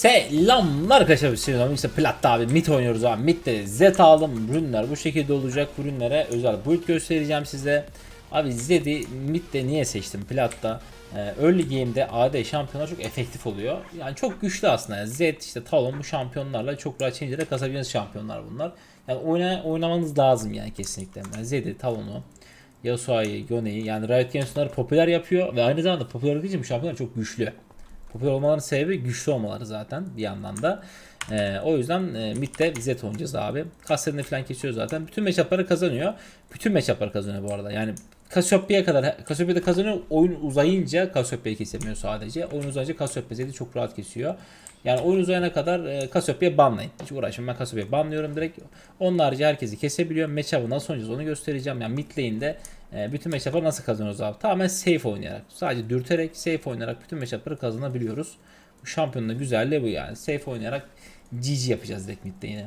Selamlar arkadaşlar. Selam işte platta abi mit oynuyoruz abi. Mid'de Zed aldım. Ürünler bu şekilde olacak. Ürünlere özel build göstereceğim size. Abi Zed'i mid'de niye seçtim platta? Ee, early game'de AD şampiyonlar çok efektif oluyor. Yani çok güçlü aslında. Yani Zed işte Talon bu şampiyonlarla çok rahat change'lere kasabileceğiniz şampiyonlar bunlar. Yani oyna, oynamanız lazım yani kesinlikle. Yani Zed'i, Talon'u, Yasuo'yu, Yone'yi yani Riot Games popüler yapıyor ve aynı zamanda popüler için bu şampiyonlar çok güçlü. Popüler olmalarının sebebi güçlü olmaları zaten bir yandan da. Ee, o yüzden e, midde Zed oynayacağız abi. Kaslarını falan kesiyor zaten. Bütün matchup'ları kazanıyor. Bütün matchup'ları kazanıyor bu arada. Yani Cassiopea'ya kadar Cassiopeia'da kazanıyor. Oyun uzayınca Cassiopeia'yı kesemiyor sadece. Oyun uzayınca Cassiopeia Zed'i çok rahat kesiyor. Yani oyun uzayana kadar e, Cassiopeia banlayın. Hiç uğraşmayın. Ben Cassiopeia'yı banlıyorum direkt. Onun harici herkesi kesebiliyor. Matchup'ı nasıl oynayacağız onu göstereceğim. Yani mid lane'de e, bütün matchup'ları nasıl kazanıyoruz abi? Tamamen safe oynayarak. Sadece dürterek, safe oynayarak bütün matchup'ları kazanabiliyoruz. Bu şampiyonun da güzelliği bu yani. Safe oynayarak GG yapacağız direkt yine.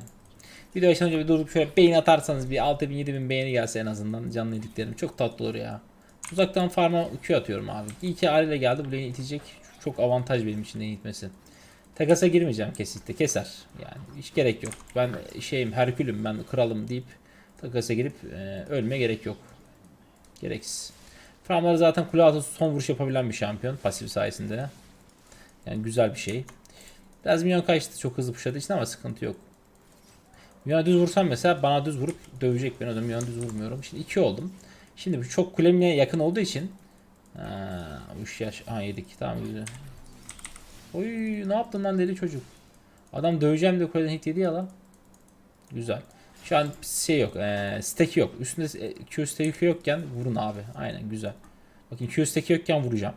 Video başından önce bir durup şöyle beğeni atarsanız bir 6000 7000 beğeni gelse en azından canlı yediklerim çok tatlı olur ya. Uzaktan farma Q atıyorum abi. İyi ki Ari ile geldi bu lane'i itecek. Çok avantaj benim için lane itmesi. Takasa girmeyeceğim kesinlikle keser. Yani hiç gerek yok. Ben şeyim Herkülüm ben kralım deyip takasa girip e, ölmeye gerek yok. Gereksiz. Farmları zaten kule altı son vuruş yapabilen bir şampiyon pasif sayesinde. Yani güzel bir şey. Biraz minyon kaçtı çok hızlı pushladığı için ama sıkıntı yok. Minyona düz vursam mesela bana düz vurup dövecek beni. O da minyona düz vurmuyorum. Şimdi 2 oldum. Şimdi bu çok kulemine yakın olduğu için ha, 3 yaş. Ha yedik. Tamam güzel. Oy ne yaptın lan deli çocuk. Adam döveceğim diye kuleden hit yedi ya lan. Güzel. Şu an şey yok. E, stack yok. Üstünde e, Q stack yokken vurun abi. Aynen güzel. Bakın Q stack yokken vuracağım.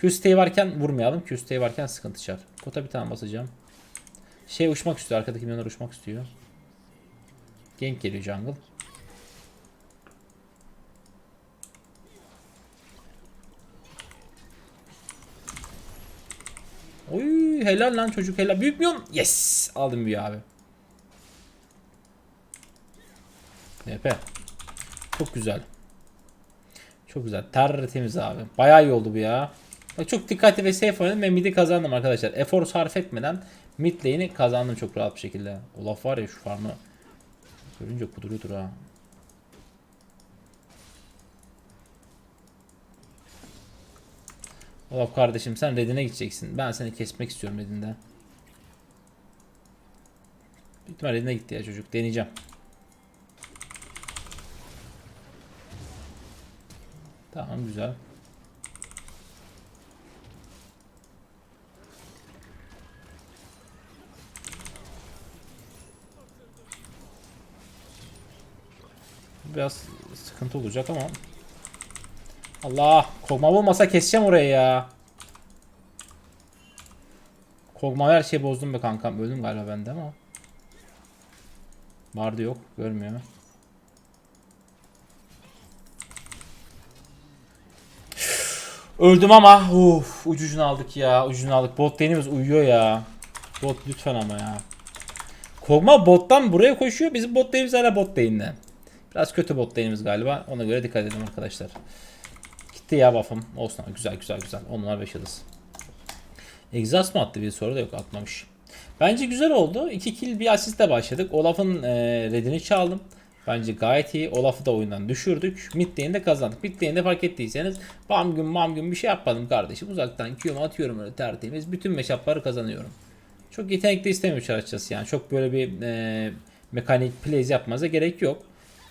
Q stack varken vurmayalım. Q stack varken sıkıntı çıkar. Kota bir tane basacağım. Şey uçmak istiyor. Arkadaki milyonlar uçmak istiyor. Gank geliyor jungle. Oy helal lan çocuk helal. Büyük milyon. Yes. Aldım bir abi. TP. Çok güzel. Çok güzel. Tertemiz abi. Bayağı iyi oldu bu ya. Bak çok dikkatli ve safe oynadım ve mid'i kazandım arkadaşlar. Efor sarf etmeden mid lane'i kazandım çok rahat bir şekilde. Olaf var ya şu farmı görünce kuduruyordur ha. Olaf kardeşim sen redine gideceksin. Ben seni kesmek istiyorum redinde. Büyük redine gitti ya çocuk. Deneyeceğim. Tamam güzel. Biraz sıkıntı olacak ama. Allah! Kogma olmasa keseceğim orayı ya. Kogma her şeyi bozdum be kankam. Öldüm galiba bende ama. Vardı yok. Görmüyor. Öldüm ama uf, ucucunu aldık ya. Ucucunu aldık. Bot lane'imiz uyuyor ya. Bot lütfen ama ya. Kogma bottan buraya koşuyor. Bizim bot lane'imiz hala bot lane'de. Biraz kötü bot lane'imiz galiba. Ona göre dikkat edin arkadaşlar. Gitti ya buff'ım. Olsun güzel güzel güzel. Onlar 5 yıldız. Exhaust mı attı bir soru da yok atmamış. Bence güzel oldu. 2 kill bir asistle başladık. Olaf'ın e, redini çaldım. Bence gayet iyi. Olaf'ı da oyundan düşürdük. Mid lane'de kazandık. Mid lane'de fark ettiyseniz bam gün bam gün bir şey yapmadım kardeşim. Uzaktan Q'mu atıyorum öyle tertemiz. Bütün meşapları kazanıyorum. Çok yetenekli istemiyor açıkçası yani. Çok böyle bir e, mekanik plays yapmanıza gerek yok.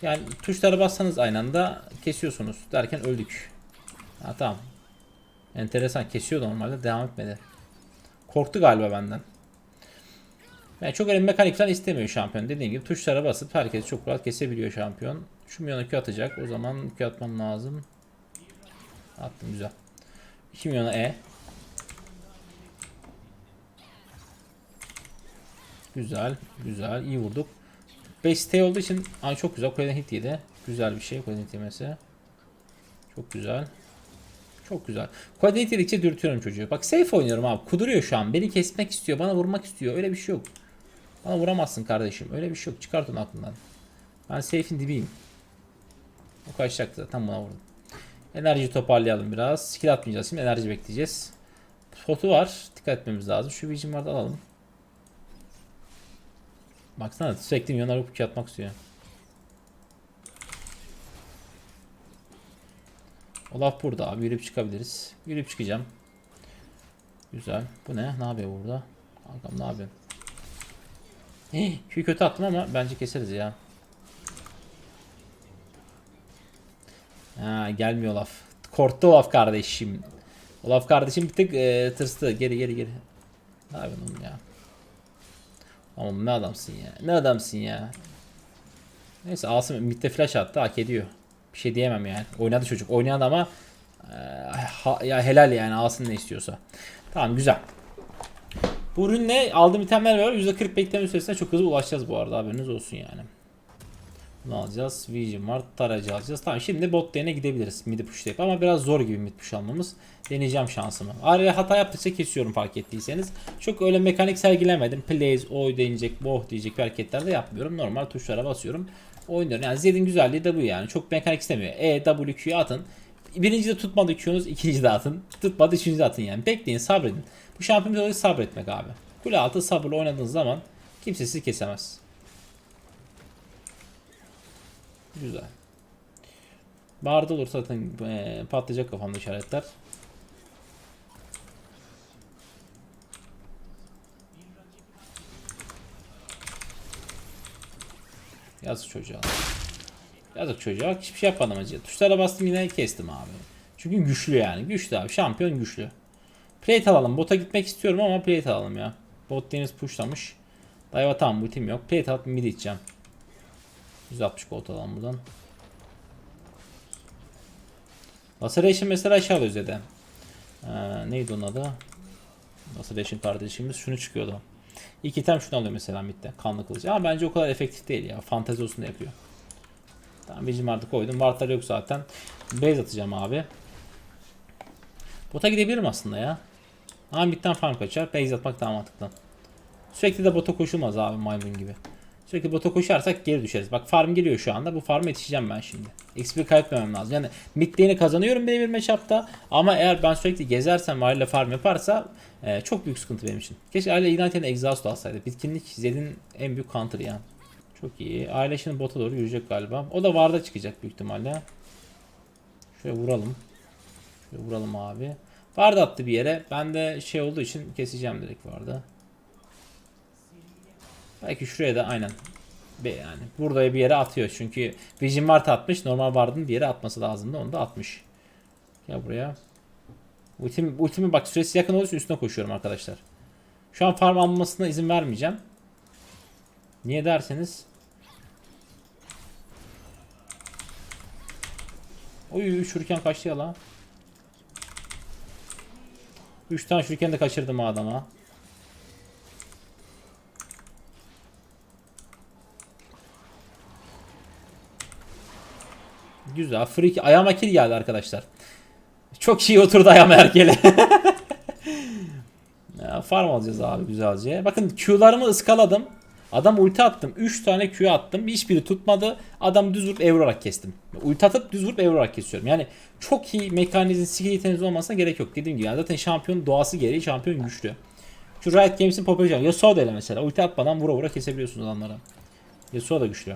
Yani tuşlara bassanız aynı anda kesiyorsunuz. Derken öldük. Ha tamam. Enteresan kesiyor normalde devam etmedi. Korktu galiba benden. Yani çok öyle mekanik falan istemiyor şampiyon. Dediğim gibi tuşlara basıp herkes çok rahat kesebiliyor şampiyon. Şu milyona Q atacak. O zaman Q atmam lazım. Attım güzel. 2 milyona E. Güzel. Güzel. iyi vurduk. 5 stay olduğu için ay çok güzel. Kuleden hit yedi. Güzel bir şey. Kuleden hit yemesi. Çok güzel. Çok güzel. Hit yedikçe dürtüyorum çocuğu. Bak safe oynuyorum abi. Kuduruyor şu an. Beni kesmek istiyor. Bana vurmak istiyor. Öyle bir şey yok. Bana vuramazsın kardeşim. Öyle bir şey yok. Çıkart onu aklından. Ben safe'in dibiyim. O kaçacaktı. Tam buna vurdum. Enerji toparlayalım biraz. Skill atmayacağız. Şimdi enerji bekleyeceğiz. Spotu var. Dikkat etmemiz lazım. Şu Vision vardı alalım. Baksana sürekli milyonlar hukuki atmak istiyor. Olaf burada abi. Yürüyüp çıkabiliriz. Yürüyüp çıkacağım. Güzel. Bu ne? Ne yapıyor burada? Kankam ne yapıyor? Q'yu kötü attım ama bence keseriz ya. Ha, gelmiyor Olaf. Korktu Olaf kardeşim. Olaf kardeşim bir tık e, tırstı. Geri geri geri. Ne yapıyorsun ya? Oğlum ne adamsın ya. Ne adamsın ya. Neyse Asım midde flash attı hak ediyor. Bir şey diyemem yani. Oynadı çocuk. Oynayan ama e, ha- ya helal yani alsın ne istiyorsa. Tamam güzel. Bu ürünle aldığım itemler var. %40 bekleme süresine çok hızlı ulaşacağız bu arada haberiniz olsun yani. Bunu alacağız. Vision var. Tarayıcı alacağız. Tamam şimdi bot lane'e gidebiliriz. Mid pushlayıp ama biraz zor gibi mid push almamız. Deneyeceğim şansımı. Araya hata yaptıkça kesiyorum fark ettiyseniz. Çok öyle mekanik sergilemedim. Plays, oy deneyecek, boh diyecek hareketler de yapmıyorum. Normal tuşlara basıyorum. Oynuyorum. Yani Zed'in güzelliği de bu yani. Çok mekanik istemiyor. E, W, Q'yu atın. Birinci de tutmadı Q'nuz, ikinci de atın. Tutmadı, üçüncü de atın yani. Bekleyin, sabredin. Bu şampiyonluk olayı sabretmek abi. Kule altı sabırla oynadığınız zaman kimse sizi kesemez. Güzel. Barda olursa zaten eee, patlayacak kafamda işaretler. Yazık çocuğa. Yazık çocuğa. Hiçbir şey yapmadım acı. Tuşlara bastım yine kestim abi. Çünkü güçlü yani. Güçlü abi. Şampiyon güçlü. Plate alalım. Bota gitmek istiyorum ama plate alalım ya. Bot deniz pushlamış. Dayva tamam ultim yok. Plate alıp mid içeceğim. 160 gold alalım buradan. Laceration mesela aşağı alıyor Zed'e. Ee, neydi onun adı? Laceration kardeşimiz şunu çıkıyordu. İki item şunu alıyor mesela midde. Kanlı kılıç. Ama bence o kadar efektif değil ya. Fantezi olsun da yapıyor. Tamam Vision artık koydum. Wardlar yok zaten. Base atacağım abi. Bota gidebilirim aslında ya. Ama midden farm kaçar. Base atmak daha mantıklı. Sürekli de bota koşulmaz abi maymun gibi. Sürekli bota koşarsak geri düşeriz. Bak farm geliyor şu anda. Bu farm'a yetişeceğim ben şimdi. XP kaybetmemem lazım. Yani mid kazanıyorum benim bir matchup'ta. Ama eğer ben sürekli gezersem Aile farm yaparsa e, çok büyük sıkıntı benim için. Keşke Aile Ignite'in Exhaust alsaydı. Bitkinlik Zed'in en büyük counter yani. Çok iyi. Aile şimdi bota doğru yürüyecek galiba. O da Vard'a çıkacak büyük ihtimalle. Şöyle vuralım. Şöyle vuralım abi. Vard attı bir yere. Ben de şey olduğu için keseceğim direkt Vard'ı. Belki şuraya da aynen. Be yani burada bir yere atıyor. Çünkü Vision Mart atmış. Normal Ward'ın bir yere atması lazımdı. Onu da atmış. Ya buraya. Ultim, ultimi bak süresi yakın için üstüne koşuyorum arkadaşlar. Şu an farm almasına izin vermeyeceğim. Niye derseniz. Oy şuriken kaçtı ya la. 3 tane şuriken de kaçırdım adama. Güzel. Free. Ayağıma kill geldi arkadaşlar. Çok iyi oturdu ayağıma erkele. farm alacağız abi güzelce. Bakın Q'larımı ıskaladım. Adam ulti attım. 3 tane Q attım. Hiçbiri tutmadı. Adam düz vurup evrarak kestim. Ulti atıp düz vurup evrarak kesiyorum. Yani çok iyi mekanizm skill yeteneğiniz olmasına gerek yok. Dediğim gibi yani zaten şampiyon doğası gereği şampiyon güçlü. Şu Riot Games'in popüler Yasuo da öyle mesela. Ulti atmadan vura vura kesebiliyorsunuz adamları. Yasuo da güçlü.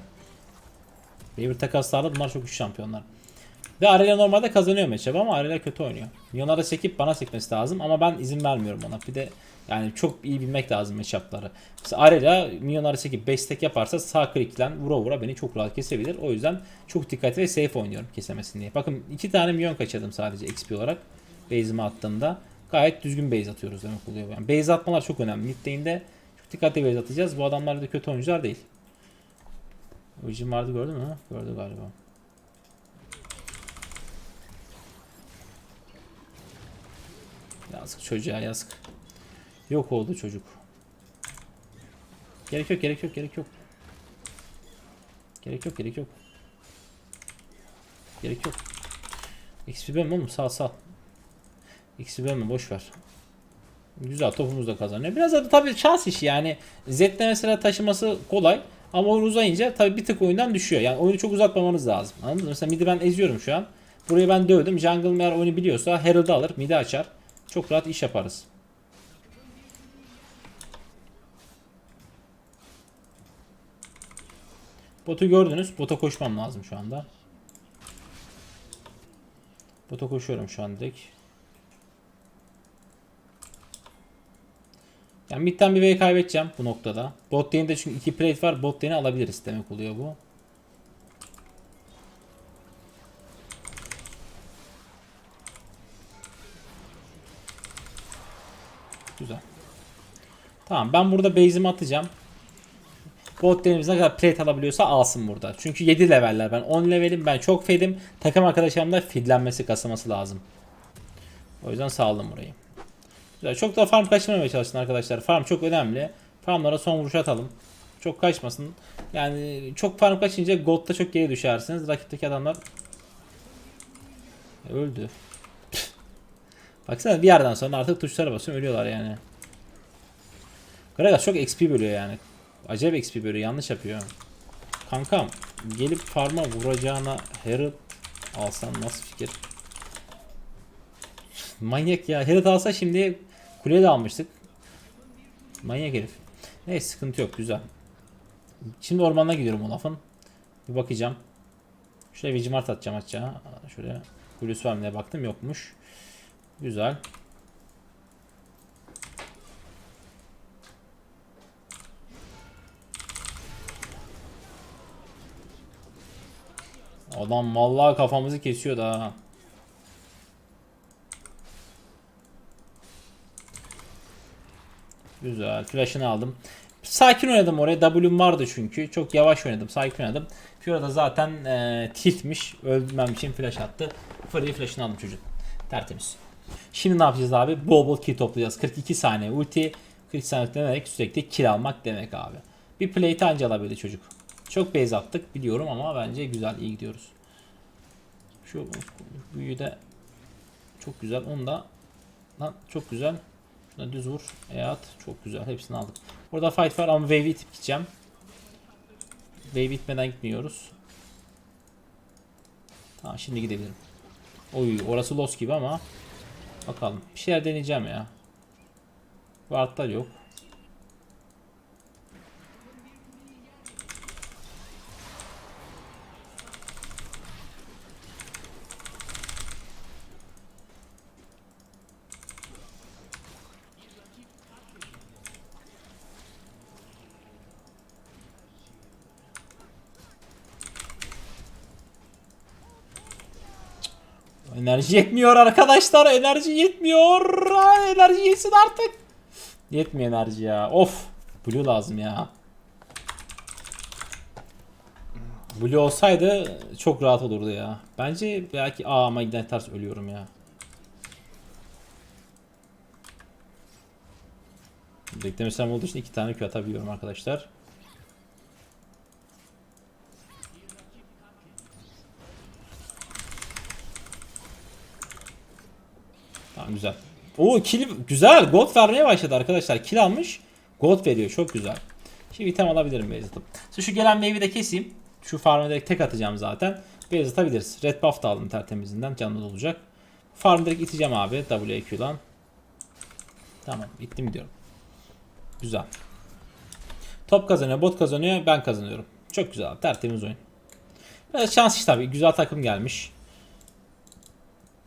Devir takaslarda bunlar çok güçlü şampiyonlar. Ve Arela normalde kazanıyor matchup ama Arela kötü oynuyor. Milyonlara sekip bana sekmesi lazım ama ben izin vermiyorum ona. Bir de yani çok iyi bilmek lazım matchup'ları. Mesela Arela milyonlara sekip 5 stack yaparsa sağ klikten vura vura beni çok rahat kesebilir. O yüzden çok dikkatli ve safe oynuyorum kesemesin diye. Bakın iki tane milyon kaçırdım sadece XP olarak. Base'ime attığımda. Gayet düzgün base atıyoruz demek oluyor. Yani base atmalar çok önemli. Mid lane'de çok dikkatli base atacağız. Bu adamlar da kötü oyuncular değil. Vision vardı gördün mü? Gördü galiba. Yazık çocuğa yazık. Yok oldu çocuk. Gerek yok gerek yok gerek yok. Gerek yok gerek yok. Gerek yok. XP ben oğlum sağ sağ. XP ben mi boş ver. Güzel topumuz da kazanıyor. Biraz da tabii şans işi yani. Z'de mesela taşıması kolay. Ama oyun uzayınca tabii bir tık oyundan düşüyor. Yani oyunu çok uzatmamanız lazım. Anladınız mı? Mesela mid'i ben eziyorum şu an. Burayı ben dövdüm. Jungle eğer oyunu biliyorsa Herald'ı alır. Mid'i açar. Çok rahat iş yaparız. Botu gördünüz. Bota koşmam lazım şu anda. Bota koşuyorum şu an direkt. Yani midden bir V kaybedeceğim bu noktada. Bot lane'de çünkü iki plate var. Bot lane'i alabiliriz demek oluyor bu. Tamam ben burada base'imi atacağım. Bot lane'imiz ne kadar plate alabiliyorsa alsın burada. Çünkü 7 leveller ben 10 levelim ben çok fedim. Takım arkadaşlarım da fidlenmesi kasılması lazım. O yüzden sağladım burayı. Güzel. Çok da farm kaçırmamaya çalışın arkadaşlar. Farm çok önemli. Farmlara son vuruş atalım. Çok kaçmasın. Yani çok farm kaçınca gold'da çok geri düşersiniz. Rakipteki adamlar öldü. Baksana bir yerden sonra artık tuşlara basıyorum ölüyorlar yani. Gragas çok XP bölüyor yani. Acayip XP bölüyor yanlış yapıyor. Kankam gelip farma vuracağına Herald alsan nasıl fikir? Manyak ya. Herald alsa şimdi kuleye de almıştık. Manyak herif. Neyse sıkıntı yok güzel. Şimdi ormana gidiyorum o. Bir bakacağım. Şöyle Vigimart atacağım açacağı. Şöyle Kulüs var mı diye baktım yokmuş. Güzel. Adam vallahi kafamızı kesiyor da. Güzel. Flash'ını aldım. Sakin oynadım oraya. W'm vardı çünkü. Çok yavaş oynadım. Sakin oynadım. Fiora da zaten e, tiltmiş. Öldürmem için flash attı. Free flash'ını aldım çocuk. Tertemiz. Şimdi ne yapacağız abi? Bol bol kill toplayacağız. 42 saniye ulti. 40 saniye demek sürekli kill almak demek abi. Bir plate anca alabildi çocuk. Çok base attık biliyorum ama bence güzel iyi gidiyoruz. Şu büyüyü de çok güzel. Onu da lan çok güzel. Şuna düz vur. Eyat çok güzel. Hepsini aldık. Burada fight var ama wave itip gideceğim. Wave itmeden gitmiyoruz. Tamam şimdi gidebilirim. Oy orası lost gibi ama bakalım. Bir şeyler deneyeceğim ya. Wardlar yok. Enerji yetmiyor arkadaşlar. Enerji yetmiyor. Enerji yesin artık. Yetmiyor enerji ya. Of. Blue lazım ya. Blue olsaydı çok rahat olurdu ya. Bence belki aa ama giden ters ölüyorum ya. Beklemesem olduğu için iki tane Q atabiliyorum arkadaşlar. Tamam güzel. Oo kill güzel. Gold vermeye başladı arkadaşlar. Kill almış. Gold veriyor. Çok güzel. Şimdi item alabilirim Beyzat'ım. Şimdi şu gelen meyveyi de keseyim. Şu farm'a direkt tek atacağım zaten. Beyzat atabiliriz. Red buff da aldım tertemizinden. Canlı olacak. Farm direkt iteceğim abi. WQ'dan. Tamam. ittim diyorum. Güzel. Top kazanıyor. Bot kazanıyor. Ben kazanıyorum. Çok güzel. Tertemiz oyun. Biraz şans iş tabii. Güzel takım gelmiş.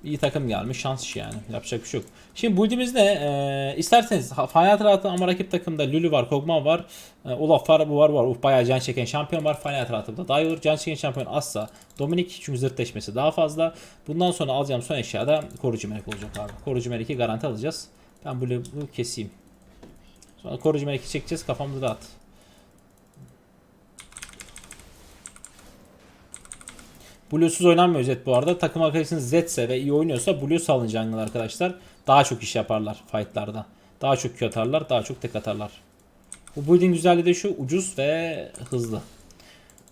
İyi takım gelmiş. Şans işi yani. Yapacak bir şey yok. Şimdi build'imiz ne? Ee, isterseniz Final Rat'ın ama rakip takımda Lulu var, Kog'Maw var, e, Olaf var, bu var, bu var. Uf bayağı can çeken şampiyon var. Final Rat'ında daha iyi olur. Can çeken şampiyon azsa Dominik çünkü zırtleşmesi daha fazla. Bundan sonra alacağım son eşyada koruyucu melek olacak abi. Koruyucu meleki garanti alacağız. Ben bunu keseyim. Sonra koruyucu meleki çekeceğiz. Kafamız rahat. Blue'suz oynanmıyor Zed bu arada. Takım arkadaşınız Zed'se ve iyi oynuyorsa Blue salın jungle arkadaşlar. Daha çok iş yaparlar fightlarda. Daha çok Q atarlar, daha çok tek atarlar. Bu build'in güzelliği de şu ucuz ve hızlı.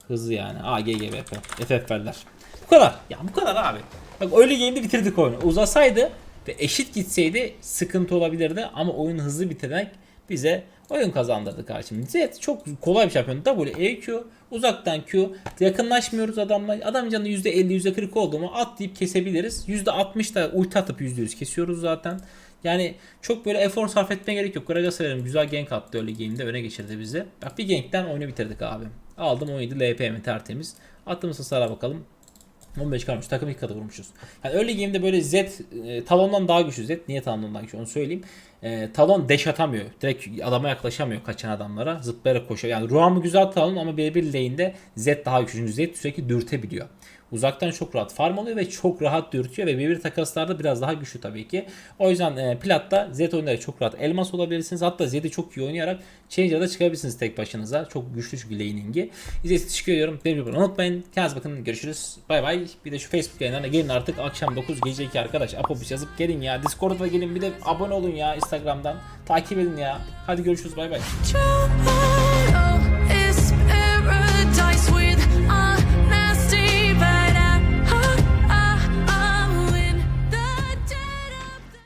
Hızlı yani. AGGVP. FF verler. Bu kadar. Ya bu kadar abi. Bak öyle game'de bitirdik oyunu. Uzasaydı ve eşit gitseydi sıkıntı olabilirdi ama oyun hızlı bitirerek bize oyun kazandırdı karşımda. Zed çok kolay bir şampiyon. W, E, Q, uzaktan Q. Yakınlaşmıyoruz adamla. Adam canı %50, %40 oldu mu atlayıp kesebiliriz. %60 da ulti atıp %100 kesiyoruz zaten. Yani çok böyle efor sarf etmeye gerek yok. Gragas'a verelim. Güzel gank attı öyle game'de. Öne geçirdi bizi. Bak bir gankten oyunu bitirdik abi. Aldım 17 LPM tertemiz. Attığımız hasara bakalım. 15 kalmış. Takım iki katı vurmuşuz. Yani early game'de böyle Z e, talondan daha güçlü Z. Niye talondan daha güçlü onu söyleyeyim. E, talon deş atamıyor. Direkt adama yaklaşamıyor kaçan adamlara. Zıplayarak koşuyor. Yani Ruam'ı güzel talon ama birebir lane'de Z daha güçlü. Çünkü Z sürekli dürtebiliyor. Uzaktan çok rahat farm alıyor ve çok rahat dürtüyor ve birebir takaslarda biraz daha güçlü tabii ki. O yüzden e, Plat'ta Z oyunları çok rahat elmas olabilirsiniz. Hatta Z'de çok iyi oynayarak Changer'da da çıkabilirsiniz tek başınıza. Çok güçlü çünkü laning'i. İzlediğiniz için teşekkür ediyorum. Beni unutmayın. Kendinize bakın. Görüşürüz. Bay bay. Bir de şu Facebook yayınlarına gelin artık. Akşam 9 gece 2 arkadaş. Apobüs yazıp gelin ya. Discord'a da gelin. Bir de abone olun ya Instagram'dan. Takip edin ya. Hadi görüşürüz. Bay bay.